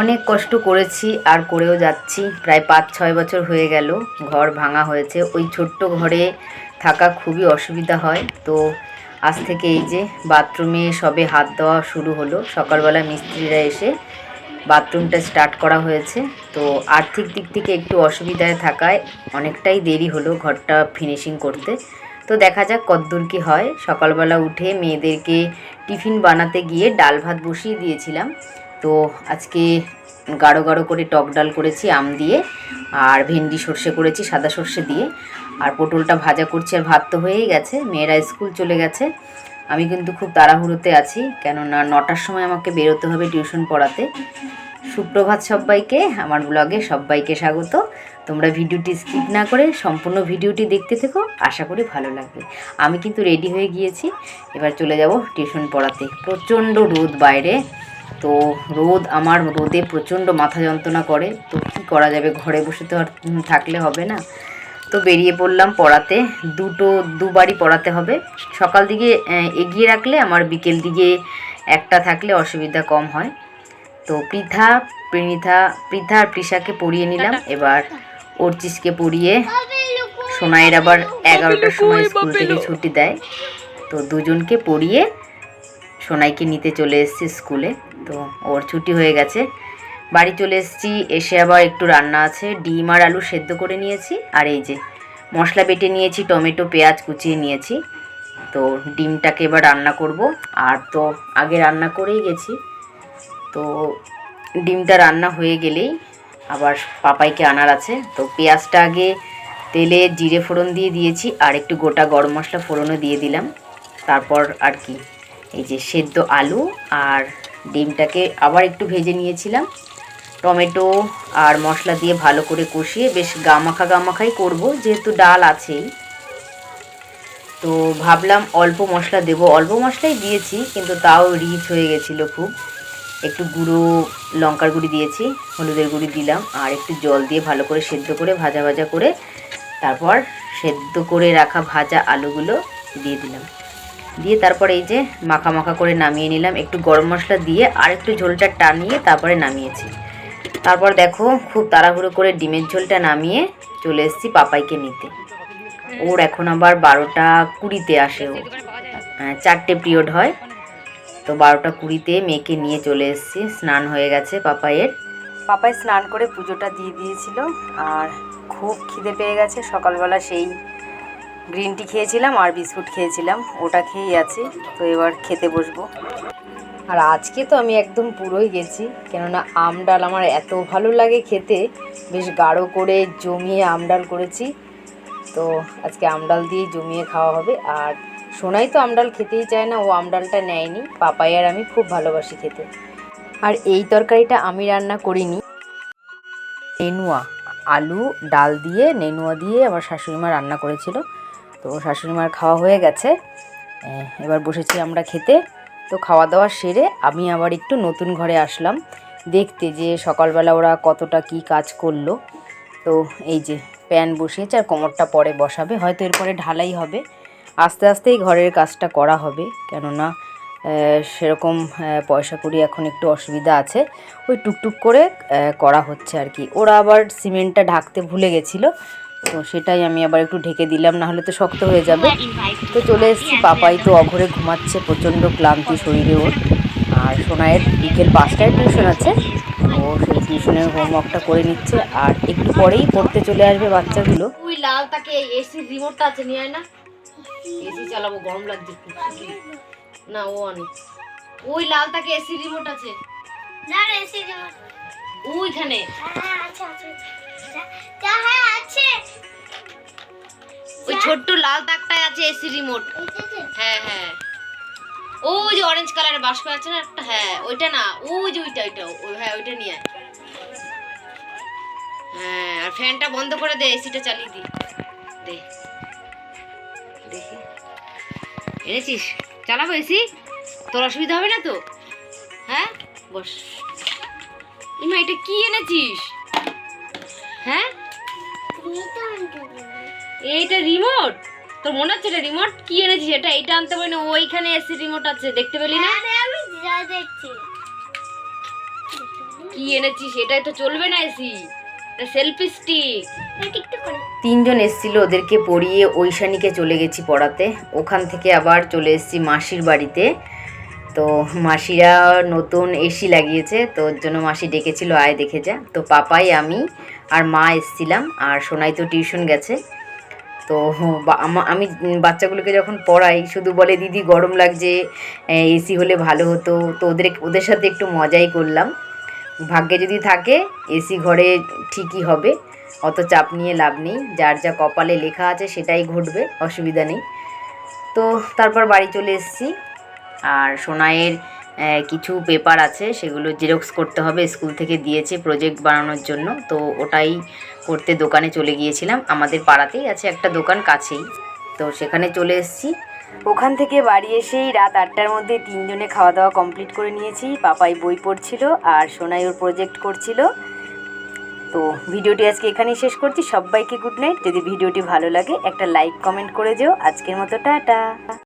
অনেক কষ্ট করেছি আর করেও যাচ্ছি। প্রায় পাঁচ, ছয় বছর হয়ে গেল, ঘর ভাঙা হয়েছে। ওই ছোট্ট ঘরে থাকা খুবই অসুবিধা হয়। তো আজ থেকে এই যে বাথরুমে সবে হাত দেওয়া শুরু হলো। সকালবেলা মিস্ত্রিরা এসে বাথরুমটা স্টার্ট করা হয়েছে। তো আর্থিক দিক থেকে একটু অসুবিধায় থাকায় অনেকটাই দেরি হলো ঘরটা ফিনিশিং করতে। তো দেখা যাক কদ্দূর কী হয়। সকালবেলা উঠে মেয়েদেরকে টিফিন বানাতে গিয়ে ডাল ভাত বসিয়ে দিয়েছিলাম। তো আজকে গাঢ় গাঢ় করে টক ডাল করেছি, আম দিয়ে, আর ভেন্ডি সর্ষে করেছি, সাদা সর্ষে দিয়ে। আর পটলটা ভাজা করছি আর ভাত তো হয়েই গেছে, মেয়েরা স্কুল চলে গেছে। আমি কিন্তু খুব তাড়াহুড়োতে আছি, কেননা নটার সময় আমাকে বেরোতে হবে টিউশন পড়াতে। সুপ্রভাত সবাইকে, আমার ব্লগে সবাইকে স্বাগত। তোমরা ভিডিওটি স্কিপ না করে সম্পূর্ণ ভিডিওটি দেখতে থেকো, আশা করি ভালো লাগবে। আমি কিন্তু রেডি হয়ে গিয়েছি, এবার চলে যাব টিউশন পড়াতে। প্রচণ্ড রোদ বাইরে। তো রোদ, আমার রোদে প্রচণ্ড মাথা যন্ত্রণা করে। তো কী করা যাবে? ঘরে বসে তো আর থাকলে হবে না। তো বেরিয়ে পড়লাম পড়াতে। দুটো, দুবারই পড়াতে হবে। সকাল দিকে এগিয়ে রাখলে আমার বিকেল দিকে একটা থাকলে অসুবিধা কম হয়। তো পৃথা পৃথা পৃথা আর পৃষাকে পড়িয়ে নিলাম। এবার অর্চিসকে পড়িয়ে সোনাইয়ের আবার এগারোটার সময় স্কুল থেকে ছুটি দেয়। তো দুজনকে পড়িয়ে সোনাইকে নিতে চলে এসেছি স্কুলে। তো ওর ছুটি হয়ে গেছে। বাড়ি চলে এসেছি, এসে আবার একটু রান্না আছে, ডিম আর আলু সেদ্ধ করে নিয়েছি। আর এই যে মশলা বেটে নিয়েছি, টমেটো, পেঁয়াজ কুচিয়ে নিয়েছি। তো ডিমটাকে এবার রান্না করব। আর তো আগে রান্না করেই গেছি। তো ডিমটা রান্না হয়ে গেলেই আবার পাপাইকে আনার আছে। তো পেঁয়াজটা আগে তেলে জিরে ফোড়ন দিয়ে দিয়েছি, আর একটু গোটা গরম মশলা ফোড়নও দিয়ে দিলাম। তারপর আর কি। এই যে সেদ্ধ আলু আর ডিমটাকে আবার একটু ভেজে নিয়েছিলাম। টমেটো আর মশলা দিয়ে ভালো করে কষিয়ে বেশ গামাখা গামাখাই করব, যেহেতু ডাল আছেই। তো ভাবলাম অল্প মশলা দেব। অল্প মশলাই দিয়েছি, কিন্তু তাও রিচ হয়ে গেছিল খুব। একটু গুঁড়ো লঙ্কার গুঁড়ি দিয়েছি, হলুদের গুঁড়ি দিলাম, আর একটু জল দিয়ে ভালো করে সেদ্ধ করে ভাজা ভাজা করে তারপর সেদ্ধ করে রাখা ভাজা আলুগুলো দিয়ে দিলাম। দিয়ে তারপর এই যে মাখা মাখা করে নামিয়ে নিলাম। একটু গরম মশলা দিয়ে আর একটু ঝোলটা টানিয়ে তারপরে নামিয়েছি। তারপর দেখো খুব তাড়াহুড়ো করে ডিমের ঝোলটা নামিয়ে চলে এসেছি পাপাইকে নিতে। ওর এখন আবার বারোটা কুড়িতে আসে ও। চারটে পিরিয়ড হয়। তো বারোটা কুড়িতে মেয়েকে নিয়ে চলে এসেছি। স্নান হয়ে গেছে পাপাইয়ের। পাপাই স্নান করে পুজোটা দিয়ে দিয়েছিল। আর খুব খিদে পেয়ে গেছে। সকালবেলা সেই গ্রিন টি খেয়েছিলাম আর বিস্কুট খেয়েছিলাম। ওটা খেয়েই আছি, তো এবার খেতে বসবো। আর আজকে তো আমি একদম পুরোই গেছি, কেননা আম ডাল আমার এত ভালো লাগে খেতে। বেশ গাঢ় করে জমিয়ে আম ডাল করেছি। তো আজকে আমডাল দিয়েই জমিয়ে খাওয়া হবে। আর সোনাই তো আমডাল খেতেই চায় না, ও আমডালটা নেয়নি। পাপাই আর আমি খুব ভালোবাসি খেতে। আর এই তরকারিটা আমি রান্না করিনি। নেনুয়া, আলু, ডাল দিয়ে, নেনুয়া দিয়ে আমার শাশুড়ি মা রান্না করেছিল। তো শাশুড়িমার খাওয়া হয়ে গেছে। এবার বসেছি আমরা খেতে। তো খাওয়া দাওয়া সেরে আমি আবার একটু নতুন ঘরে আসলাম। দেখতে যে সকালবেলা ওরা কতটা কি কাজ করল। তো এই যে প্যান বসিয়েছে আর কোমরটা পরে বসাবে। হয়তো এরপরে ঢালাই হবে। আস্তে আস্তেই ঘরের কাজটা করা হবে। কেননা সেরকম পয়সা করি এখন একটু অসুবিধা আছে। ওই টুকটুক করে করা হচ্ছে আর কি। ওরা আবার সিমেন্টটা ঢাকতে ভুলে গেছিল। তো সেটাই আমি আবার একটু ঢেকে দিলাম না হলে তো শক্ত হয়ে যাবে। তো চলে এসেছি পাপাই তো অঘরে ঘুমাচ্ছে প্রচণ্ড ক্লান্তি শরীরে ওর। আর সোনায়ের বিকেল পাঁচটায় টিউশন আছে ও সেই টিউশনের হোমওয়ার্কটা করে নিচ্ছে আর একটু পরেই পড়তে চলে আসবে বাচ্চাগুলো। ওই লাল তাকে এসির রিমোটটা আছে নিয়ে আয় না। এসি চালাবো গরম লাগছে না ও আনি। ওই লাল তাকে এসির রিমোট আছে। না এসে ওইখানে হ্যাঁ আচ্ছা আচ্ছা হ্যাঁ ওই ছোট্ট লাল তাকটায় আছে এসি রিমোট হ্যাঁ হ্যাঁ। ওই যে অরেঞ্জ কালারের বাস্ক আছে না একটা? হ্যাঁ ওইটা না। ওই যে ওইটা ওইটা হ্যাঁ ওইটা নিয়ে হ্যাঁ আর ফ্যানটা বন্ধ করে দে এসিটা চালিয়ে দি। দে। দেখি। এনেছিস? চালাবো এসি তোর অসুবিধা হবে না তো? হ্যাঁ? বস। ইমা এটা কি এনেছিস? এইটা রিমোট তোর মনে হচ্ছে এটা রিমোট কি এনেছিস এটা? এটা আনতে পারি না ওইখানে এসি রিমোট আছে দেখতে পেলি না? আমি যা দেখছি। কি এনেছিস? এটাই তো চলবে না এসি এটা সেলফি স্টিক তিনজন এসেছিল ওদেরকে পড়িয়ে ঐশানীকে চলে গেছি পড়াতে। ওখান থেকে আবার চলে এসেছি মাসির বাড়িতে। তো মাসিরা নতুন এসি লাগিয়েছে, তো ওর জন্য মাসি ডেকেছিল, আয় দেখে যা। তো পাপাই, আমি আর মা এসছিলাম, আর সোনাই তো টিউশন গেছে। তো আমি বাচ্চাগুলোকে যখন পড়াই, শুধু বলে, দিদি, গরম লাগছে এসি হলে ভালো হতো। তো ওদের ওদের সাথে একটু মজাই করলাম। ভাগ্যে যদি থাকে এসি ঘরে ঠিকই হবে, অত চাপ নিয়ে লাভ নেই। যার যা কপালে লেখা আছে, সেটাই ঘটবে, অসুবিধা নেই। তো তারপর বাড়ি চলে এসেছি। আর সোনাইয়ের কিছু পেপার আছে, সেগুলো জেরক্স করতে হবে, স্কুল থেকে দিয়েছে প্রজেক্ট বানানোর জন্য। তো ওটাই করতে দোকানে চলে গিয়েছিলাম। আমাদের পাড়াতেই আছে একটা দোকান কাছেই। তো সেখানে চলে এসেছি। ওখান থেকে বাড়ি এসেই রাত আটটার মধ্যে তিনজনে খাওয়া দাওয়া কমপ্লিট করে নিয়েছি। পাপাই বই পড়ছিল আর সোনাই ওর প্রজেক্ট করছিল। তো ভিডিওটি আজকে এখানেই শেষ করছি। সবাইকে গুড নাইট যদি ভিডিওটি ভালো লাগে, একটা লাইক কমেন্ট করে যেও। আজকের মতো টাটা।